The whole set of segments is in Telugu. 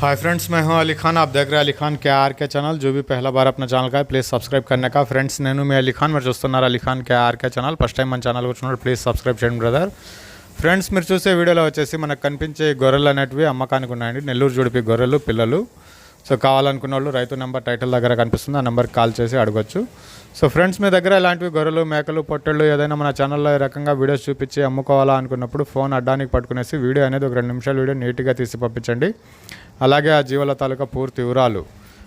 हाय फ्रेंड्स मैं हूं अली खान आप देख रहे हैं अली खान के आर के चैनल जो भी पहला बार अपना ఛానల్ का है ప్లీజ్ సబ్స్క్రైబ్ करने का ఫ్రెండ్స్ నేను మీ అలీ ఖాన్ మీరు చూస్తున్నారు Ali Khan K R K channel first time మన ఛానల్ వచ్చినప్పుడు ప్లీజ్ సబ్స్క్రైబ్ చేయండి బ్రదర్ ఫ్రెండ్స్ మీరు చూసే వీడియోలో వచ్చేసి మనకు కనిపించే గొర్రెలు అనేటివి అమ్మకానికి ఉన్నాయండి నెల్లూరు జుడిపి గొర్రెలు పిల్లలు సో కావాలనుకున్న వాళ్ళు రైతు నెంబర్ టైటిల్ దగ్గర కనిపిస్తుంది ఆ నెంబర్కి కాల్ చేసి అడగొచ్చు. సో ఫ్రెండ్స్ మీ దగ్గర ఇలాంటివి గొర్రెలు మేకలు పొట్టెళ్ళు ఏదైనా మన ఛానల్లో రకంగా వీడియోస్ చూపించి అమ్ముకోవాలా అనుకున్నప్పుడు ఫోన్ అడ్డానికి పట్టుకునేసి వీడియో అనేది ఒక రెండు నిమిషాలు వీడియో నీట్గా తీసి పంపించండి. అలాగే ఆ జీవుల తాలూకా పూర్తి వివరాలు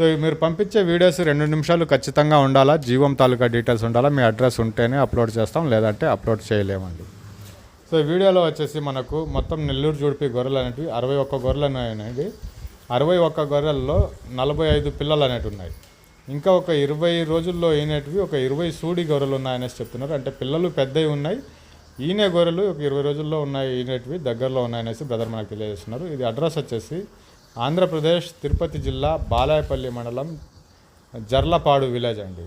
సో మీరు పంపించే వీడియోస్ రెండు నిమిషాలు ఖచ్చితంగా ఉండాలా? జీవం తాలూకా డీటెయిల్స్ ఉండాలా? మీ అడ్రస్ ఉంటేనే అప్లోడ్ చేస్తాం లేదంటే అప్లోడ్ చేయలేమండి. సో ఈ వీడియోలో వచ్చేసి మనకు మొత్తం నెల్లూరు జుడిపి గొర్రెలు అనేవి అరవై ఒక్క గొర్రెలు అనేవి అరవై ఒక్క గొర్రెల్లో నలభై ఐదు పిల్లలు అనేటివి ఉన్నాయి. ఇంకా ఒక ఇరవై రోజుల్లో ఈనేటివి ఒక ఇరవై సూడి గొర్రెలు ఉన్నాయనేసి చెప్తున్నారు. అంటే పిల్లలు పెద్దవి ఉన్నాయి. ఈనే గొర్రెలు ఒక ఇరవై రోజుల్లో ఉన్నాయి ఈనేటివి దగ్గరలో ఉన్నాయనేసి బ్రదర్ మనకు తెలియజేస్తున్నారు. ఇది అడ్రస్ వచ్చేసి ఆంధ్రప్రదేశ్ తిరుపతి జిల్లా బాలాయపల్లి మండలం జర్లపాడు విలేజ్ అండి.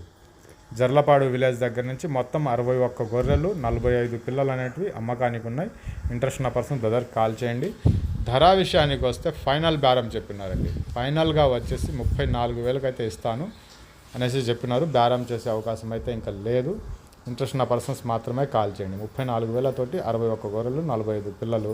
జర్లపాడు విలేజ్ దగ్గర నుంచి మొత్తం అరవై ఒక్క గొర్రెలు నలభై ఐదు పిల్లలు అనేటివి అమ్మకానికి ఉన్నాయి. ఇంట్రెస్ట్ ఉన్న పర్సన్ బ్రదర్ కాల్ చేయండి. ధర విషయానికి వస్తే ఫైనల్ బేరం చెప్పినారండి. ఫైనల్గా వచ్చేసి ముప్పై నాలుగు వేలకు అయితే ఇస్తాను అనేసి చెప్పినారు. బేరం చేసే అవకాశం అయితే ఇంకా లేదు. ఇంట్రెస్ట్ ఉన్న పర్సన్స్ మాత్రమే కాల్ చేయండి. ముప్పై నాలుగు వేలతోటి అరవై ఒక్క గొర్రెలు నలభై ఐదు పిల్లలు